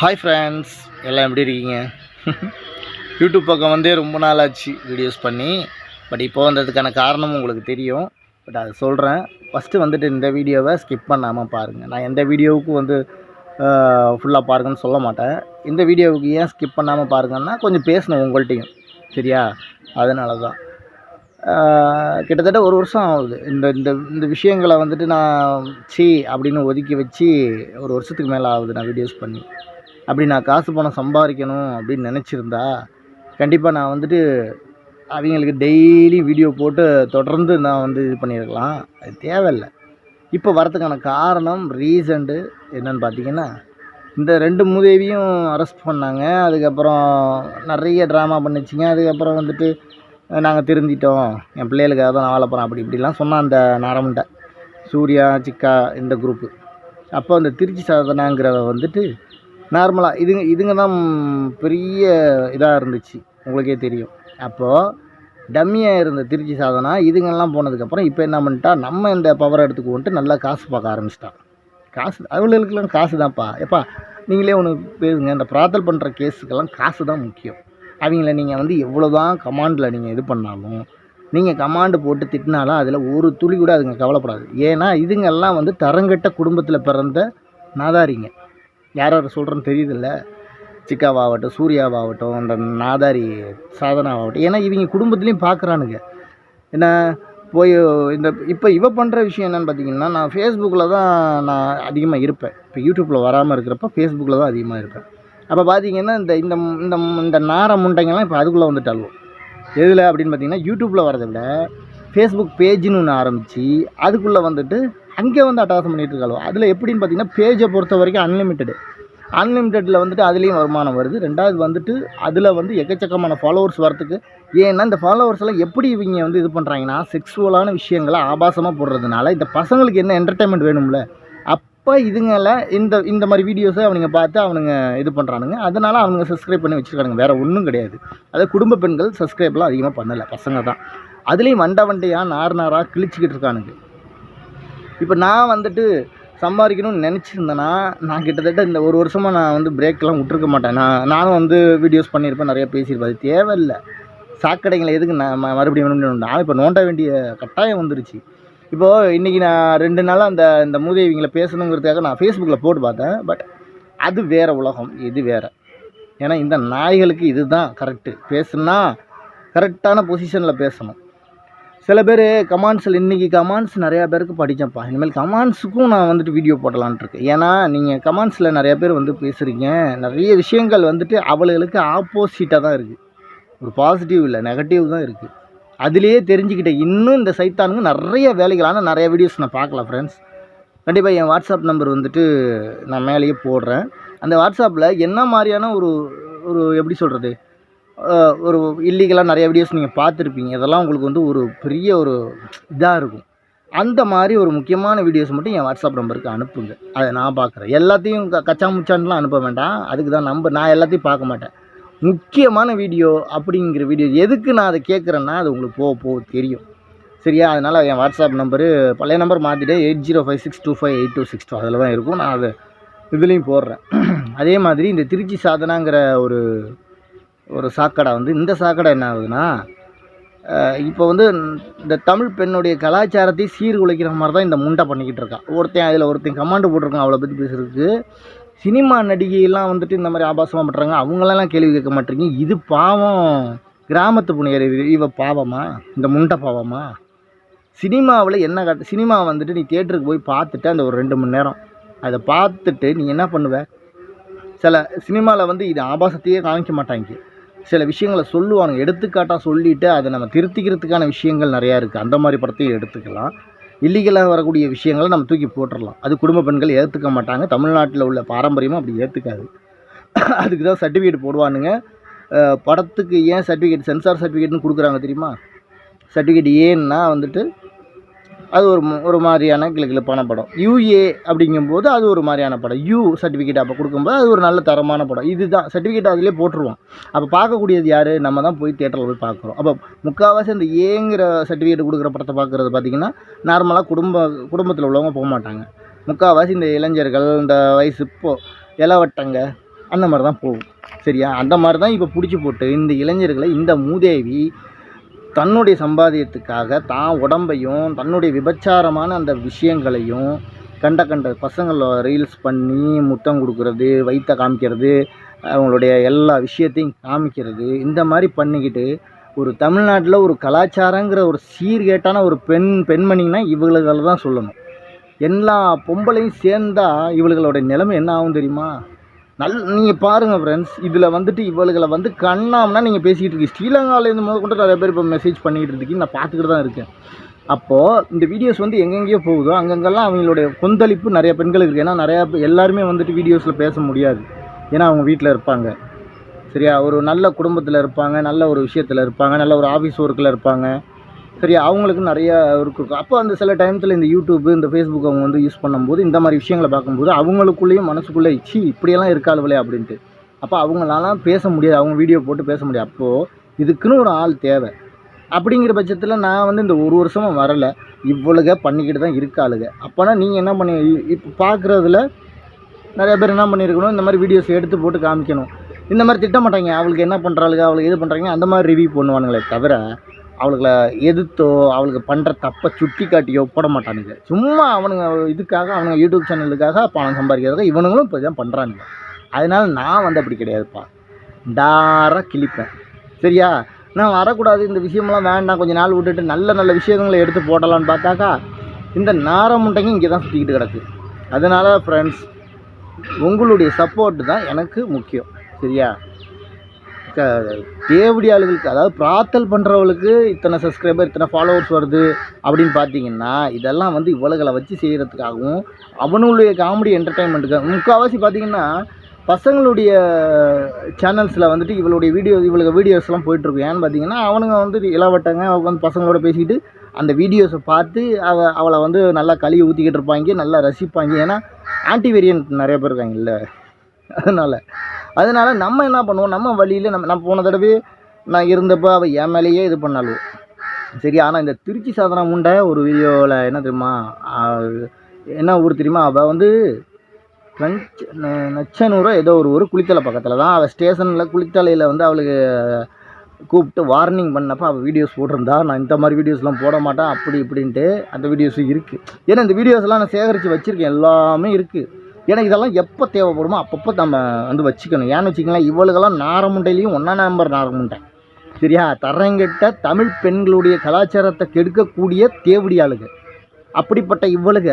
Hi friends எல்லாம் எப்படி இருக்கீங்க? யூடியூப் பக்கம் வந்தே ரொம்ப நாள் ஆச்சு வீடியோஸ் பண்ணி. பட் இப்போ வந்ததுக்கான காரணம் உங்களுக்கு தெரியும். பட் அதை சொல்கிறேன் ஃபஸ்ட்டு வந்துட்டு இந்த வீடியோவை ஸ்கிப் பண்ணாமல் பாருங்கள் நான் எந்த வீடியோவுக்கும் வந்து ஃபுல்லாக பாருங்கன்னு சொல்ல மாட்டேன். இந்த வீடியோவுக்கு ஏன் ஸ்கிப் பண்ணாமல் பாருங்கன்னா கொஞ்சம் பேசணும் உங்கள்கிட்டையும். சரியா? அதனால தான் கிட்டத்தட்ட ஒரு வருஷம் ஆகுது. இந்த இந்த இந்த விஷயங்களை வந்துட்டு நான் சி அப்படின்னு ஒதுக்கி வச்சு ஒரு வருஷத்துக்கு மேலே ஆகுது நான் வீடியோஸ் பண்ணி. அப்படி நான் காசு பணம் சம்பாதிக்கணும் அப்படின்னு நினச்சிருந்தா கண்டிப்பாக நான் வந்துட்டு அவங்களுக்கு டெய்லி வீடியோ போட்டு தொடர்ந்து நான் வந்து இது பண்ணியிருக்கலாம் அது தேவையில்லை. இப்போ வரதுக்கான காரணம் ரீசண்டு என்னன்னு பார்த்தீங்கன்னா இந்த ரெண்டு மூதேவியும் அரெஸ்ட் பண்ணாங்க. அதுக்கப்புறம் நிறைய ட்ராமா பண்ணிச்சிங்க. அதுக்கப்புறம் வந்துட்டு நாங்கள் திருந்திட்டோம். என் பிள்ளைகளுக்காக தான் நான் வாழ போகிறேன் அப்படி இப்படிலாம் சொன்னான் அந்த நாரமுண்டை சூர்யா சிக்கா இந்த குரூப்பு அப்போ அந்த திருச்சி சாதனாங்கிறத வந்துட்டு நார்மலாக இதுங்க இதுங்க தான் பெரிய இதாக இருந்துச்சு. உங்களுக்கே தெரியும். அப்போது டம்மியாக இருந்த திருச்சி சாதனா இதுங்கெல்லாம் போனதுக்கப்புறம் இப்போ என்ன பண்ணிட்டா நம்ம இந்த பவர் எடுத்துக்குவோன்ட்டு நல்லா காசு பார்க்க ஆரம்பிச்சிட்டான் காசு அவளுக்கெல்லாம் காசு தான்ப்பா. எப்பா நீங்களே ஒன்று பேசுங்க. இந்த பிரார்த்தல் பண்ணுற கேஸுக்கெல்லாம் காசு தான் முக்கியம். அவங்கள நீங்கள் வந்து எவ்வளோ தான் கமாண்டில் நீங்கள் இது பண்ணாலும் நீங்கள் கமாண்டு போட்டு திட்டினாலும் அதில் ஒரு துளி கூட அதுங்க கவலைப்படாது. ஏன்னா இதுங்கெல்லாம் வந்து தரங்கட்ட குடும்பத்தில் பிறந்த நாதாரிங்க. யார் யார் சொல்கிறேன்னு தெரியுதில்ல. சிக்காவாகட்டும் சூர்யாவாகட்டும் அந்த நாதாரி சாதனாவாகட்டும். ஏன்னா இவங்க குடும்பத்துலேயும் பார்க்குறானுங்க என்ன போய் இந்த இப்போ இவ பண்ணுற விஷயம் என்னென்னு பார்த்தீங்கன்னா நான் ஃபேஸ்புக்கில் தான் நான் அதிகமாக இருப்பேன். இப்போ யூடியூப்பில் வராமல் இருக்கிறப்ப ஃபேஸ்புக்கில் தான் அதிகமாக இருப்பேன். அப்போ பார்த்தீங்கன்னா இந்த இந்த இந்த இந்த நார முண்டைங்கெல்லாம் இப்போ அதுக்குள்ளே வந்துட்டாலும் எதில் அப்படின்னு பார்த்தீங்கன்னா யூடியூப்பில் வரதை விட ஃபேஸ்புக் பேஜ்னு ஒன்று ஆரம்பித்து அதுக்குள்ளே வந்துட்டு அங்கே வந்து அட்டகாசம் பண்ணிகிட்டு இருக்காளோ அதில் எப்படின்னு பார்த்தீங்கன்னா பேஜை பொறுத்த வரைக்கும் அன்லிமிட்டெடு அன்லிமிட்டெடில் வந்துட்டு அதுலேயும் வருமானம் வருது. ரெண்டாவது வந்துட்டு அதில் வந்து எக்கச்சக்கமான ஃபாலோவர்ஸ் வரத்துக்கு ஏன்னா இந்த ஃபாலோவர்ஸ் எல்லாம் எப்படி இவங்க வந்து இது பண்ணுறாங்கன்னா செக்ஸுவலான விஷயங்களை ஆபாசமாக போடுறதுனால இந்த பசங்களுக்கு என்ன என்டர்டைன்மெண்ட் வேணும்ல அப்போ இதுங்கள இந்த இந்த மாதிரி வீடியோஸை அவனுங்க பார்த்து அவனுங்க இது பண்ணுறானுங்க அதனால் அவனுங்க சப்ஸ்கிரைப் பண்ணி வச்சுருக்கானுங்க. வேறு ஒன்றும் கிடையாது. அதாவது குடும்ப பெண்கள் சப்ஸ்கிரைப்லாம் அதிகமாக பண்ணலை பசங்க தான். அதுலேயும் வண்ட வண்டையாக நார் நாராக கிழிச்சிக்கிட்டு இருக்கானுங்க. இப்போ நான் வந்துட்டு சம்பாதிக்கணும்னு நினச்சிருந்தேன்னா நான் கிட்டத்தட்ட இந்த ஒரு வருஷமாக நான் வந்து பிரேக்கெலாம் விட்டுருக்க மாட்டேன். நான் நானும் வந்து வீடியோஸ் பண்ணியிருப்பேன் நிறைய பேசியிருப்பேன். அது தேவையில்லை. சாக்கடைங்களை எதுக்கு நான் ம- மறுபடியும் மறுபடியும் நான் இப்போ நோண்ட வேண்டிய கட்டாயம் வந்துருச்சு. இப்போது இன்றைக்கி நான் ரெண்டு நாளாக அந்த இந்த மூதேவிங்களை பேசணுங்கிறதுக்காக நான் ஃபேஸ்புக்கில் போட்டு பார்த்தேன். பட் அது வேறு உலகம் இது வேறு. ஏன்னா இந்த நாய்களுக்கு இதுதான் கரெக்டு பேசுனா கரெக்டான பொசிஷனில் பேசணும். சில பேர் கமாண்ட்ஸில் இன்றைக்கி கமாண்ட்ஸ் நிறையா பேருக்கு படித்தேன்ப்பா இனிமேல் கமாண்ட்ஸுக்கும் நான் வந்துட்டு வீடியோ போடலான்ட்டு ஏன்னா நீங்கள் கமாண்ட்ஸில் நிறையா பேர் வந்து பேசுகிறீங்க நிறைய விஷயங்கள் வந்துட்டு அவளுகளுக்கு ஆப்போசிட்டாக தான் இருக்குது ஒரு பாசிட்டிவ் இல்லை நெகட்டிவ் தான் இருக்குது அதுலேயே தெரிஞ்சுக்கிட்டேன் இன்னும் இந்த சைத்தானுங்க நிறைய வேலைகள் ஆனால் நிறைய வீடியோஸ் நான் பார்க்கலாம் ஃப்ரெண்ட்ஸ் கண்டிப்பாக என் வாட்ஸ்அப் நம்பர் வந்துட்டு நான் மேலேயே போடுறேன். அந்த வாட்ஸ்அப்பில் என்ன மாதிரியான ஒரு ஒரு எப்படி சொல்கிறது ஒரு இல்லீகலாக நிறைய வீடியோஸ் நீங்கள் பார்த்துருப்பீங்க. இதெல்லாம் உங்களுக்கு வந்து ஒரு பெரிய ஒரு இதாக இருக்கும். அந்த மாதிரி ஒரு முக்கியமான வீடியோஸ் மட்டும் என் வாட்ஸ்அப் நம்பருக்கு அனுப்புங்க. அதை நான் பார்க்குறேன். எல்லாத்தையும் க கச்சா முச்சான்லாம் அனுப்ப வேண்டாம். அதுக்கு தான் நம்பர் நான் எல்லாத்தையும் பார்க்க மாட்டேன். முக்கியமான வீடியோ அப்படிங்கிற வீடியோ எதுக்கு நான் அதை கேட்குறேன்னா அது உங்களுக்கு போக போக தெரியும். சரியா? அதனால் என் வாட்ஸ்அப் நம்பரு பழைய நம்பர் மாற்றிட்டு eight zero five six two five eight two six two அதில் தான் இருக்கும். நான் அது இதுலேயும் போடுறேன். அதே மாதிரி இந்த திருச்சி சாதனாங்கிற ஒரு ஒரு சாக்கடை வந்து இந்த சாக்கடை என்ன ஆகுதுன்னா இப்போ வந்து இந்த தமிழ் பெண்ணுடைய கலாச்சாரத்தை சீர்குலைக்கிற மாதிரி தான் இந்த முண்டை பண்ணிக்கிட்டு இருக்கான் ஒருத்தன் அதில் ஒருத்தன் கமாண்டு போட்டிருக்கான் அவளை பற்றி பேசுகிறதுக்கு சினிமா நடிகையெல்லாம் வந்துட்டு இந்த மாதிரி ஆபாசமாக பண்ணுறாங்க அவங்களெல்லாம் கேள்வி கேட்க மாட்டீங்க. இது பாவம். கிராமத்து புனியர் இது இவ பாவமா? இந்த முண்டை பாவமா? சினிமாவில் என்ன காட்டு சினிமா வந்துட்டு நீ தேட்டருக்கு போய் பார்த்துட்டு அந்த ஒரு ரெண்டு மணி நேரம் அதை பார்த்துட்டு நீ என்ன பண்ணுவ? சில சினிமாவில் வந்து இது ஆபாசத்தையே காமிக்க மாட்டாங்க. சில விஷயங்களை சொல்லுவானுங்க. எடுத்துக்காட்டாக சொல்லிவிட்டு அதை நம்ம திருத்திக்கிறதுக்கான விஷயங்கள் நிறையா இருக்குது அந்த மாதிரி படத்தையும் எடுத்துக்கலாம். இல்லீகலாக வரக்கூடிய விஷயங்களை நம்ம தூக்கி போட்டுடலாம் அது குடும்ப பெண்கள் ஏற்றுக்க மாட்டாங்க. தமிழ்நாட்டில் உள்ள பாரம்பரியமும் அப்படி ஏற்றுக்காது அதுக்கு தான் சர்டிஃபிகேட் போடுவானுங்க. படத்துக்கு ஏன் சர்டிஃபிகேட் சென்சார் சர்டிஃபிகேட்னு கொடுக்குறாங்க தெரியுமா? சர்டிஃபிகேட் ஏன்னா வந்துட்டு அது ஒரு ஒரு மாதிரியான கிளுகிழப்பான படம். யூஏ அப்படிங்கும்போது அது ஒரு மாதிரியான படம். யூ சர்டிஃபிகேட் அப்போ கொடுக்கும்போது அது ஒரு நல்ல தரமான படம். இதுதான். சர்டிஃபிகேட் அதிலே போட்டுருவோம். அப்போ பார்க்கக்கூடியது யார்? நம்ம தான் போய் தேட்டரில் போய் பார்க்குறோம். அப்போ முக்கால்வாசி அந்த ஏங்கிற சர்டிஃபிகேட் கொடுக்குற படத்தை பார்க்குறது பார்த்திங்கன்னா நார்மலாக குடும்ப குடும்பத்தில் உள்ளவங்க போக மாட்டாங்க. முக்கால்வாசி இந்த இளைஞர்கள் இந்த வயசு இப்போ இலவட்டங்க அந்த மாதிரி தான் போகும். சரியா? அந்த மாதிரி தான் இப்போ பிடிச்சி போட்டு இந்த இளைஞர்களை இந்த மூதேவி தன்னுடைய சம்பாதியத்துக்காக தான் உடம்பையும் தன்னுடைய விபச்சாரமான அந்த விஷயங்களையும் கண்ட கண்ட பசங்களை ரீல்ஸ் பண்ணி முத்தம் கொடுக்கறது வயிற்ற காமிக்கிறது அவங்களுடைய எல்லா விஷயத்தையும் காமிக்கிறது இந்த மாதிரி பண்ணிக்கிட்டு ஒரு தமிழ்நாட்டில் ஒரு கலாச்சாரங்கிற ஒரு சீர்கேட்டான ஒரு பெண் பெண்மணின்னா இவளுகளை தான் சொல்லணும். எல்லா பொம்பளையும் சேர்ந்தால் இவளுகளோட நிலைமை என்ன ஆகும் தெரியுமா? நல் நீங்கள் பாருங்கள் ஃப்ரெண்ட்ஸ் இதில் வந்துட்டு இவளுகளை வந்து கண்ணாம்னா நீங்கள் பேசிக்கிட்டு இருக்கீங்க. ஸ்ரீலங்காவிலேருந்து முதல் கொண்டு நிறைய பேர் இப்போ மெசேஜ் பண்ணிக்கிட்டு இருக்கீங்க. நான் பார்த்துக்கிட்டு தான் இருக்கேன். அப்போது இந்த வீடியோஸ் வந்து எங்கெங்கேயோ போகுதோ அங்கங்கெல்லாம் அவங்களுடைய கொந்தளிப்பு நிறைய பெண்களுக்கு இருக்குது ஏன்னா நிறையா எல்லாருமே வந்துட்டு வீடியோஸில் பேச முடியாது. ஏன்னா அவங்க வீட்டில் இருப்பாங்க. சரியா? ஒரு நல்ல குடும்பத்தில் இருப்பாங்க நல்ல ஒரு விஷயத்தில் இருப்பாங்க நல்ல ஒரு ஆஃபீஸ் ஒர்க்கில் இருப்பாங்க. சரியா அவங்களுக்கு நிறைய இருக்கும் அப்போ அந்த சில டைமத்தில் இந்த யூடியூப் இந்த ஃபேஸ்புக் அவங்க வந்து யூஸ் பண்ணும்போது இந்த மாதிரி விஷயங்களை பார்க்கும்போது அவங்களுக்குள்ளேயும் மனசுக்குள்ளே சி இப்படியெல்லாம் இருக்காளுவலே அப்படின்ட்டு. அப்போ அவங்களாலாம் பேச முடியாது. அவங்க வீடியோ போட்டு பேச முடியாது. அப்போது இதுக்குன்னு ஒரு ஆள் தேவை. அப்படிங்கிற பட்சத்தில் நான் வந்து இந்த ஒரு வருஷமாக வரலை. இவ்வளோக பண்ணிக்கிட்டு தான் இருக்காளுங்க அப்போனா நீங்கள் என்ன பண்ணி இப்போ பார்க்குறதுல நிறைய பேர் என்ன பண்ணியிருக்கணும் இந்த மாதிரி வீடியோஸ் எடுத்து போட்டு காமிக்கணும். இந்த மாதிரி திட்ட மாட்டாங்க அவளுக்கு என்ன பண்ணுறாளுங்க அவளுக்கு இது பண்ணுறாங்க அந்த மாதிரி ரிவ்யூ பண்ணுவானுங்களே தவிர அவளுகளை எதிர்த்தோ அவளுக்கு பண்ணுற தப்பை சுட்டி காட்டியோ போட மாட்டானுங்க. சும்மா அவனுங்க இதுக்காக அவனுங்க யூடியூப் சேனலுக்காக பணம் சம்பாதிக்கிறதுக்காக இவனுங்களும் இப்போ தான் பண்ணுறானுங்க அதனால நான் வந்து அப்படி கிடையாதுப்பா. டாராக கிழிப்பேன். சரியா? நான் வரக்கூடாது இந்த விஷயமெல்லாம் வேண்டாம். கொஞ்சம் நாள் விட்டுட்டு நல்ல நல்ல விஷயங்களை எடுத்து போடலான்னு பார்த்தாக்கா இந்த நாரமுண்டைங்க இங்கே தான் சுற்றிக்கிட்டு கிடக்கு. அதனால் ஃப்ரெண்ட்ஸ் உங்களுடைய சப்போர்ட் தான் எனக்கு முக்கியம். சரியா? க- தேவடி ஆளுகளுக்கு அதாவது பிரார்த்தல் பண்ணுறவளுக்கு இத்தனை சப்ஸ்கிரைபர் இத்தனை ஃபாலோவர்ஸ் வருது அப்படின்னு பார்த்தீங்கன்னா இதெல்லாம் வந்து இவ்வளோகளை வச்சு செய்கிறதுக்காகவும் அவனுடைய காமெடி என்டர்டைன்மெண்ட்டுக்கு முக்கால்வாசி பார்த்தீங்கன்னா பசங்களுடைய சேனல்ஸில் வந்துட்டு இவளுடைய வீடியோ இவளுக்கு வீடியோஸ்லாம் போயிட்டுருக்கும். ஏன்னு பார்த்தீங்கன்னா அவனுங்க வந்து இளவட்டங்க உட்காந்து பசங்களோட பேசிக்கிட்டு அந்த வீடியோஸை பார்த்து அவ அவளை வந்து நல்லா கழுவி ஊற்றிக்கிட்டு இருப்பாங்க நல்லா ரசிப்பாங்க. ஏன்னா ஆன்டி வேரியன்ட் நிறைய பேர் இருக்காங்கல்ல. அதனால் அதனால் நம்ம என்ன பண்ணுவோம்? நம்ம வழியில் நம்ம நான் போன தடவை நான் இருந்தப்போ அவள் என் மேலேயே இது பண்ணாலும் சரி ஆனால் இந்த திருச்சி சாதனா முண்டை ஒரு வீடியோவில் என்ன தெரியுமா? என்ன ஊர் தெரியுமா? அவள் வந்து நச்ச நச்சனூரோ ஏதோ ஒரு ஊர் குளித்தலை பக்கத்தில் தான். அவள் ஸ்டேஷனில் குளித்தலையில் வந்து அவளுக்கு கூப்பிட்டு வார்னிங் பண்ணப்போ அவள் வீடியோஸ் போட்டிருந்தா நான் இந்த மாதிரி வீடியோஸ்லாம் போட மாட்டேன் அப்படி இப்படின்ட்டு அந்த வீடியோஸும் இருக்குது ஏன்னா இந்த வீடியோஸ்லாம் நான் சேகரித்து வச்சுருக்கேன். எல்லாமே இருக்குது ஏன்னா இதெல்லாம் எப்போ தேவைப்படுமோ அப்பப்போ நம்ம வந்து வச்சுக்கணும். ஏன்னு வச்சுக்கலாம் இவளுக்கெல்லாம் நாரமுண்டையிலையும் ஒன்றா நம்பர் நாரமுண்டை. சரியா? தரங்கிட்ட தமிழ் பெண்களுடைய கலாச்சாரத்தை கெடுக்கக்கூடிய தேவடி ஆளுங்க அப்படிப்பட்ட இவளுக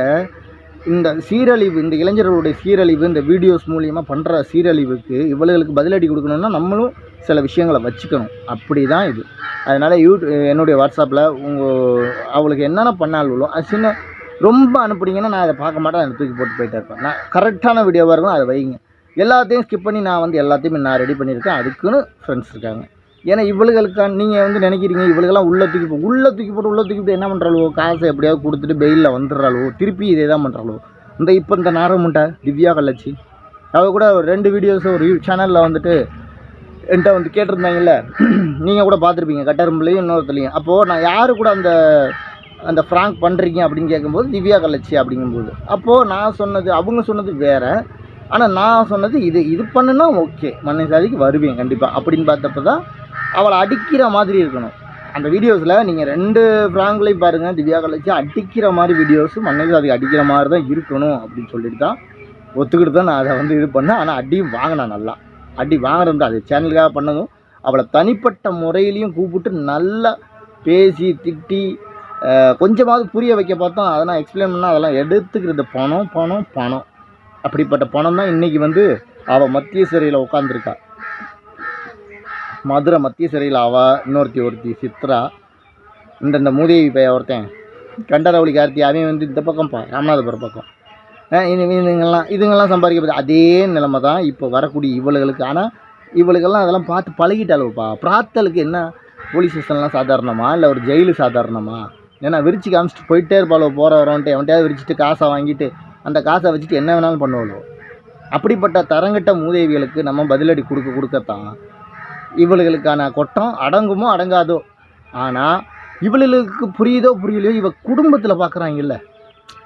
இந்த சீரழிவு இந்த இளைஞர்களுடைய சீரழிவு இந்த வீடியோஸ் மூலியமாக பண்ணுற சீரழிவுக்கு இவளுகளுக்கு பதிலடி கொடுக்கணும்னா நம்மளும் சில விஷயங்களை வச்சுக்கணும். அப்படி தான் இது. அதனால் யூ என்னுடைய வாட்ஸ்அப்பில் உங்கள் அவளுக்கு என்னென்ன பண்ணாலும் அது சின்ன ரொம்ப அனுப்புனீங்கன்னா நான் அதை பார்க்க மாட்டேன் அதை தூக்கி போட்டு போயிட்டே இருப்பேன். நான் கரெக்டான வீடியோவாக இருக்கும் அதை வைங்க. எல்லாத்தையும் ஸ்கிப் பண்ணி நான் வந்து எல்லாத்தையுமே நான் ரெடி பண்ணியிருக்கேன். அதுக்குன்னு ஃப்ரெண்ட்ஸ் இருக்காங்க. ஏன்னா இவளுகளுக்கான நீங்கள் வந்து நினைக்கிறீங்க இவளுக்கெல்லாம் உள்ள தூக்கி போ உள்ள தூக்கி போட்டு உள்ள தூக்கி போட்டு என்ன பண்ணுறாளோ காசை எப்படியாவது கொடுத்துட்டு பெயிலில் வந்துடுறாளோ திருப்பி இதே தான் பண்ணுறாளோ இந்த இப்போ இந்த நாரமுண்டை திவ்யா கள்ளச்சி. அவள் கூட ஒரு ரெண்டு வீடியோஸ் ஒரு சேனலில் வந்துட்டு என்கிட்ட வந்து கேட்டிருந்தாங்கல்ல. நீங்கள் கூட பார்த்துருப்பீங்க கட்டரும்புலையும் இன்னொருத்துலையும். அப்போது நான் யார் கூட அந்த அந்த ஃப்ராங்க் பண்ணுறீங்க அப்படின்னு கேட்கும்போது திவ்யா கலட்சி அப்படிங்கும்போது. அப்போது நான் சொன்னது அவங்க சொன்னது வேறு. ஆனால் நான் சொன்னது இது இது பண்ணுனா ஓகே. மண்ணை சாதிக்கு வருவேன் கண்டிப்பாக அப்படின்னு பார்த்தப்ப தான் அவளை அடிக்கிற மாதிரி இருக்கணும். அந்த வீடியோஸில் நீங்கள் ரெண்டு ஃப்ராங்க்லையும் பாருங்கள் திவ்யா கலட்சி அடிக்கிற மாதிரி வீடியோஸ் மண்ணை சாதிக்கு அடிக்கிற மாதிரி தான் இருக்கணும் அப்படின்னு சொல்லிட்டு தான் ஒத்துக்கிட்டு தான் நான் அதை வந்து இது பண்ணேன். ஆனால் அடியும் வாங்கினேன் நல்லா. அடி வாங்குறது அது சேனலுக்காக பண்ணதும். அவளை தனிப்பட்ட முறையிலையும் கூப்பிட்டு நல்லா பேசி திட்டி கொஞ்சமாவது புரிய வைக்க பார்த்தோம் அதை நான் எக்ஸ்பிளைன் பண்ணால் அதெல்லாம் எடுத்துக்கிறது பணம் பணம் பணம். அப்படிப்பட்ட பணம் தான் இன்றைக்கி வந்து அவள் மத்திய சிறையில் உட்காந்துருக்கா மதுரை மத்திய சிறையில் அவள் இன்னொருத்தி ஒருத்தி சித்ரா இந்த இந்த மூதேவி பைய ஒருத்தன். கண்டரவழி கார்த்தி அவன் வந்து இந்த பக்கம் பா ராமநாதபுரம் பக்கம். இது இதுங்கெல்லாம் இதுங்கெல்லாம் சம்பாதிக்கப்படுது அதே நிலைமை தான் இப்போ வரக்கூடிய இவளுகளுக்கு. ஆனால் இவளுக்கெல்லாம் அதெல்லாம் பார்த்து பழகிட்டாளுப்பா பிராத்தலுக்கு என்ன போலீஸ் ஸ்டேஷன்லாம் சாதாரணமா? இல்லை ஒரு ஜெயிலு சாதாரணமா? ஏன்னா விரிச்சு காமிச்சிட்டு போயிட்டே இருப்பாளோ போகிற வரவன்ட்டு எவன்ட்டையாவது விரிச்சிட்டு காசை வாங்கிட்டு அந்த காசை வச்சுட்டு என்ன வேணாலும் பண்ணுவாளோ. அப்படிப்பட்ட தரங்கிட்ட மூதேவிகளுக்கு நம்ம பதிலடி கொடுக்க கொடுக்கத்தான். இவளுகளுக்கான கொட்டம் அடங்குமோ அடங்காதோ. ஆனால் இவளுக்கு புரியுதோ புரியலையோ இவ குடும்பத்தில் பார்க்குறாங்கல்ல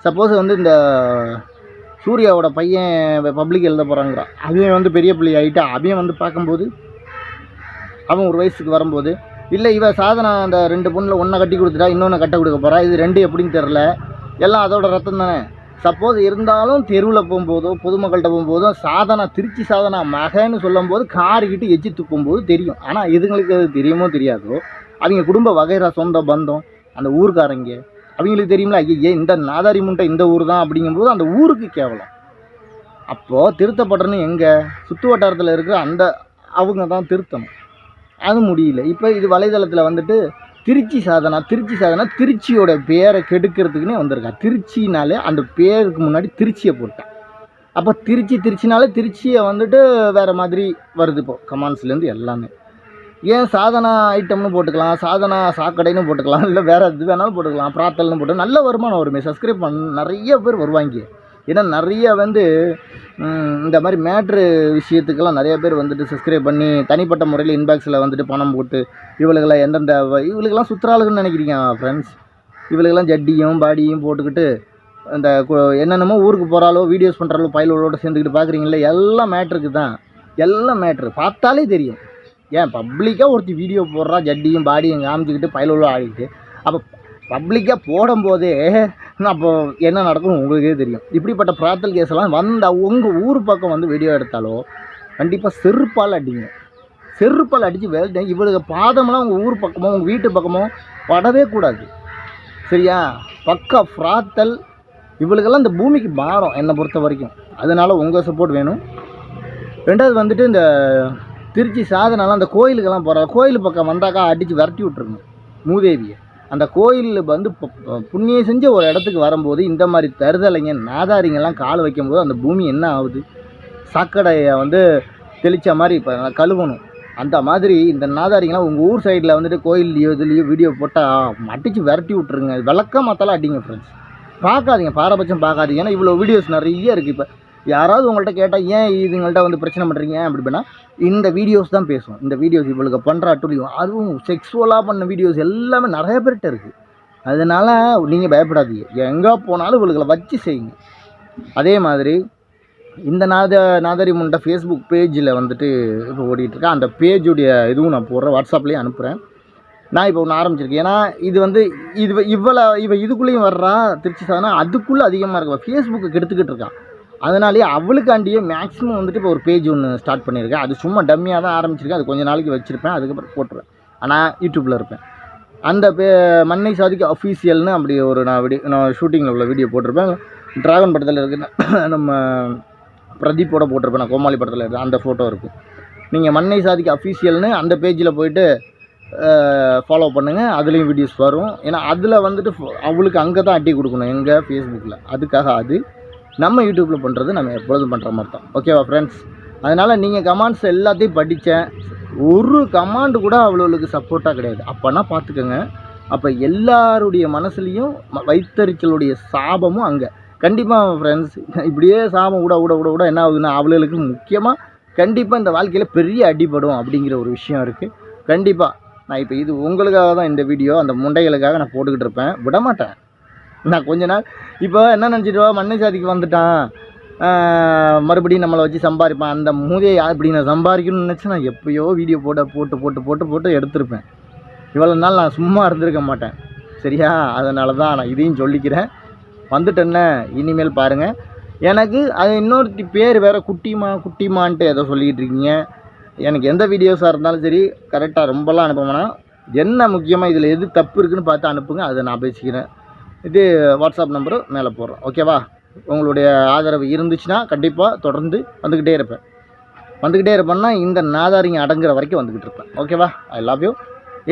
சப்போஸ் வந்து இந்த சூர்யாவோட பையன் பப்ளிக் எழுத போகிறாங்கிறான் அவன் வந்து பெரிய பிள்ளை ஆகிட்டா அவன் வந்து பார்க்கும்போது அவன் ஒரு வயசுக்கு வரும்போது இல்லை இவ சாதனா அந்த ரெண்டு பொண்ணில் ஒன்றை கட்டி கொடுத்துட்டா இன்னொன்று கட்ட கொடுக்க போகிறா இது ரெண்டு எப்படின்னு தெரில எல்லாம் அதோட ரத்தம் தானே. சப்போஸ் இருந்தாலும் தெருவில் போகும்போதோ பொதுமக்கள்கிட்ட போகும்போதோ சாதனா திருச்சி சாதனா மகன்னு சொல்லும்போது காருக்கிட்டு எச்சி துப்பும்போது தெரியும். ஆனால் இதுங்களுக்கு அது தெரியுமோ தெரியாதோ அவங்க குடும்ப வகைரா சொந்த பந்தம் அந்த ஊருக்காரங்க அவங்களுக்கு தெரியுமில ஐயே இந்த நாதாரி முண்டை இந்த ஊர் தான் அப்படிங்கும்போது அந்த ஊருக்கு கேவலம். அப்போது திருத்தப்பட்டணும் எங்கே? சுற்று வட்டாரத்தில் இருக்கிற அந்த அவங்க தான் திருத்தணும். அது முடியல. இப்போ இது வலைதளத்தில் வந்துட்டு திருச்சி சாதனா திருச்சி சாதனா திருச்சியோட பேரை கெடுக்கிறதுக்குன்னே வந்திருக்கா. திருச்சினாலே அந்த பேருக்கு முன்னாடி திருச்சியை போட்டேன் அப்போ திருச்சி திருச்சினாலே திருச்சியை வந்துட்டு வேறு மாதிரி வருது இப்போது கமாண்ட்ஸ்லேருந்து எல்லாமே. ஏன் சாதனா ஐட்டம்னு போட்டுக்கலாம் சாதனா சாக்கடைன்னு போட்டுக்கலாம் இல்லை வேறு எது வேணாலும் போட்டுக்கலாம் பிராத்தல்னு போட்டு நல்ல வருமானம் வருமே. சப்ஸ்கிரைப் பண்ண நிறைய பேர் வருவாங்க. ஏன்னா நிறைய வந்து இந்த மாதிரி மேட்ரு விஷயத்துக்கெல்லாம் நிறைய பேர் வந்துட்டு சப்ஸ்கிரைப் பண்ணி தனிப்பட்ட முறையில் இன்பாக்ஸில் வந்துட்டு பணம் போட்டு இவளுக்கெல்லாம் எந்தெந்த இவளுக்கெல்லாம் சுற்றுறாளுக்குன்னு நினைக்கிறீங்க ஃப்ரெண்ட்ஸ் இவளுக்கெல்லாம் ஜட்டியும் பாடியும் போட்டுக்கிட்டு இந்த கு- என்னென்னமோ ஊருக்கு போகிறாலோ வீடியோஸ் பண்ணுறாலோ பயலோட சேர்ந்துக்கிட்டு பார்க்குறீங்களே எல்லாம் மேட்ருக்கு தான். எல்லாம் மேட்ரு. பார்த்தாலே தெரியும். ஏன் பப்ளிக்காக ஒருத்தி வீடியோ போடுறா ஜட்டியும் பாடியும் காமிச்சிக்கிட்டு பயலோட ஆடிக்கிட்டு. அப்போ பப்ளிக்காக போடும்போதே அப்போ என்ன நடக்கும்னு உங்களுக்கே தெரியும். இப்படிப்பட்ட பிரார்த்தல் கேஸெல்லாம் வந்தால் உங்கள் ஊர் பக்கம் வந்து வீடியோ எடுத்தாலோ கண்டிப்பாக செருப்பால் அடிங்க. செருப்பால் அடித்து வேலை இவளுக்கு பாதமெல்லாம் உங்கள் ஊர் பக்கமோ உங்கள் வீட்டு பக்கமோ படவே கூடாது. சரியா? பக்கா ஃப்ராத்தல் இவளுக்கெல்லாம் இந்த பூமிக்கு பாரம் என்னை பொறுத்த வரைக்கும். அதனால் உங்கள் சப்போர்ட் வேணும். ரெண்டாவது வந்துட்டு இந்த திருச்சி சாதனாலாம் அந்த கோயிலுக்கெல்லாம் போகிற கோயில் பக்கம் வந்தாக்கா அடித்து விரட்டி விட்ருங்க மூதேவியை. அந்த கோயிலில் வந்து புண்ணியம் செஞ்ச ஒரு இடத்துக்கு வரும்போது இந்த மாதிரி தருதலைங்க நாதாரிங்கெல்லாம் கால் வைக்கும்போது அந்த பூமி என்ன ஆகுது? சாக்கடையை வந்து தெளித்த மாதிரி இப்போ கழுவணும். அந்த மாதிரி இந்த நாதாரிங்கெல்லாம் உங்கள் ஊர் சைடில் வந்துட்டு கோயில்லையோ இதுலேயோ வீடியோ போட்டால் மட்டிச்சு விரட்டி விட்ருங்க விளக்க மாத்தாலும் அடிங்க ஃப்ரெண்ட்ஸ் பார்க்காதீங்க. பாரபட்சம் பார்க்காதீங்க. ஏன்னா இவ்வளோ வீடியோஸ் நிறைய இருக்குது இப்போ யாராவது உங்கள்கிட்ட கேட்டால் ஏன் இதுங்கள்ட்ட வந்து பிரச்சனை பண்ணுறீங்க அப்படின்னா இந்த வீடியோஸ் தான் பேசும் இந்த வீடியோஸ் இவளுக்கு பண்ணுற அட்டுலியும் அதுவும் செக்ஸுவலாக பண்ண வீடியோஸ் எல்லாமே நிறைய பேர்கிட்ட இருக்குது அதனால் நீங்கள் பயப்படாதீங்க. எங்கே போனாலும் இவளுகளை வச்சு செய்யுங்க. அதே மாதிரி இந்த நாத நாதரி ஃபேஸ்புக் பேஜில் வந்துட்டு இப்போ ஓடிட்டுருக்கேன் அந்த பேஜுடைய இதுவும் நான் போடுறேன். வாட்ஸ்அப்லேயும் அனுப்புகிறேன் நான் இப்போ ஒன்று ஆரம்பிச்சிருக்கேன். ஏன்னா இது வந்து இது இவ்வளோ இவ இதுக்குள்ளேயும் வர்றா திருச்சி சாதனா அதுக்குள்ளே அதிகமாக இருக்கு ஃபேஸ்புக்கு கெடுத்துக்கிட்டு இருக்கான் அதனாலேயே அவளுக்காண்டியே மேக்ஸிமம் வந்துட்டு இப்போ ஒரு பேஜ் ஒன்று ஸ்டார்ட் பண்ணியிருக்கேன். அது சும்மா டம்மியாக தான் ஆரம்பிச்சிருக்கேன். அது கொஞ்சம் நாளைக்கு வச்சுருப்பேன். அதுக்கப்புறம் போட்டுருவேன். ஆனால் யூடியூப்பில் இருப்பேன். அந்த பே மண்ணை சாதிக்கு அஃபீஷியல்னு அப்படி ஒரு நான் வீடியோ நான் ஷூட்டிங்கில் உள்ள வீடியோ போட்டிருப்பேன். ட்ராகன் படத்தில் இருக்கு நம்ம பிரதீப்போட போட்டிருப்பேன். நான் கோமாளி படத்தில் இருக்கு அந்த ஃபோட்டோ இருக்கும். நீங்கள் மண்ணை சாதிக்கு அஃபீஷியல்னு அந்த பேஜில் போயிட்டு ஃபாலோ பண்ணுங்கள் அதுலேயும் வீடியோஸ் வரும். ஏன்னா அதில் வந்துட்டு ஃபோ- அவளுக்கு அங்கே தான் அட்டி கொடுக்கணும். எங்கள் ஃபேஸ்புக்கில் அதுக்காக அது. நம்ம யூடியூப்பில் பண்ணுறது நம்ம எப்பொழுதும் பண்ணுற மாதிரி தான். ஓகேவா ஃப்ரெண்ட்ஸ் அதனால் நீங்கள் கமாண்ட்ஸ் எல்லாத்தையும் படித்தேன் ஒரு கமாண்டு கூட அவளுக்கு சப்போர்ட்டாக கிடையாது. அப்போனா பார்த்துக்கோங்க. அப்போ எல்லாருடைய மனசுலேயும் ம- வைத்தறிச்சலுடைய சாபமும் அங்கே. கண்டிப்பாக ஃப்ரெண்ட்ஸ் இப்படியே சாபம் விட விட விட விட என்ன ஆகுதுன்னா அவளுக்கு முக்கியமாக கண்டிப்பாக இந்த வாழ்க்கையில் பெரிய அடிபடும் அப்படிங்கிற ஒரு விஷயம் இருக்குது கண்டிப்பாக நான் இப்போ இது உங்களுக்காக தான் இந்த வீடியோ அந்த முண்டைகளுக்காக நான் போட்டுக்கிட்டு இருப்பேன். விட மாட்டேன் நான் கொஞ்ச நாள் இப்போ என்ன நினச்சிட்டு மண்ணை சாதிக்கு வந்துட்டான். மறுபடியும் நம்மளை வச்சு சம்பாதிப்பான் அந்த மூதையை அப்படி நான் சம்பாதிக்கணும்னு நினச்சி நான் எப்பயோ வீடியோ போட போட்டு போட்டு போட்டு போட்டு எடுத்திருப்பேன். இவ்வளோ நாள் நான் சும்மா இருந்திருக்க மாட்டேன். சரியா? அதனால தான் நான் இதையும் சொல்லிக்கிறேன். வந்துட்டேன்ன இனிமேல் பாருங்கள் எனக்கு அது இன்னொருத்தி பேர் வேறு குட்டிமா குட்டிமான்ட்டு ஏதோ சொல்லிக்கிட்டு இருக்கீங்க. எனக்கு எந்த வீடியோஸாக இருந்தாலும் சரி கரெக்டாக ரொம்பலாம் அனுப்ப என்ன முக்கியமாக இதில் எது தப்பு இருக்குன்னு பார்த்து அனுப்புங்க அதை நான் பேசிக்கிறேன். இது வாட்ஸ்அப் நம்பரு மேலே போடுறோம். ஓகேவா? உங்களுடைய ஆதரவு இருந்துச்சுன்னா கண்டிப்பாக தொடர்ந்து வந்துக்கிட்டே இருப்பேன். வந்துக்கிட்டே இருப்பேன்னா இந்த நாதாரிங்க அடங்குற வரைக்கும் வந்துக்கிட்டு இருப்பேன். ஓகேவா? ஐ லவ் யூ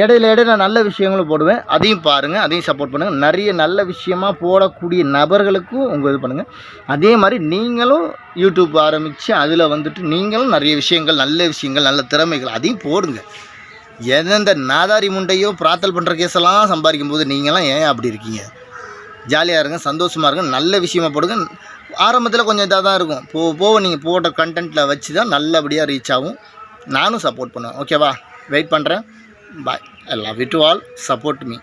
இடையில இடையில நல்ல விஷயங்களும் போடுவேன். அதையும் பாருங்கள் அதையும் சப்போர்ட் பண்ணுங்கள் நிறைய நல்ல விஷயமா போடக்கூடிய நபர்களுக்கும் உங்கள் இது பண்ணுங்கள் அதே மாதிரி நீங்களும் யூடியூப் ஆரம்பித்து அதில் வந்துட்டு நீங்களும் நிறைய விஷயங்கள் நல்ல விஷயங்கள் நல்ல திறமைகள் அதையும் போடுங்க. எந்தெந்த நாதாரி முண்டையோ பிரார்த்தல் பண்ணுற கேஸெல்லாம் சம்பாதிக்கும் போது நீங்களாம் ஏன் அப்படி இருக்கீங்க? ஜாலியாக இருங்க சந்தோஷமாக இருங்க நல்ல விஷயமா போடுங்க. ஆரம்பத்தில் கொஞ்சம் இதாக தான் இருக்கும். போ போக நீங்கள் போட்ட கண்டென்ட்டில் வச்சு தான் நல்லபடியாக ரீச் ஆகும். நானும் சப்போர்ட் பண்ணுவேன். ஓகேவா வெயிட் பண்ணுறேன் bye I love it to all support me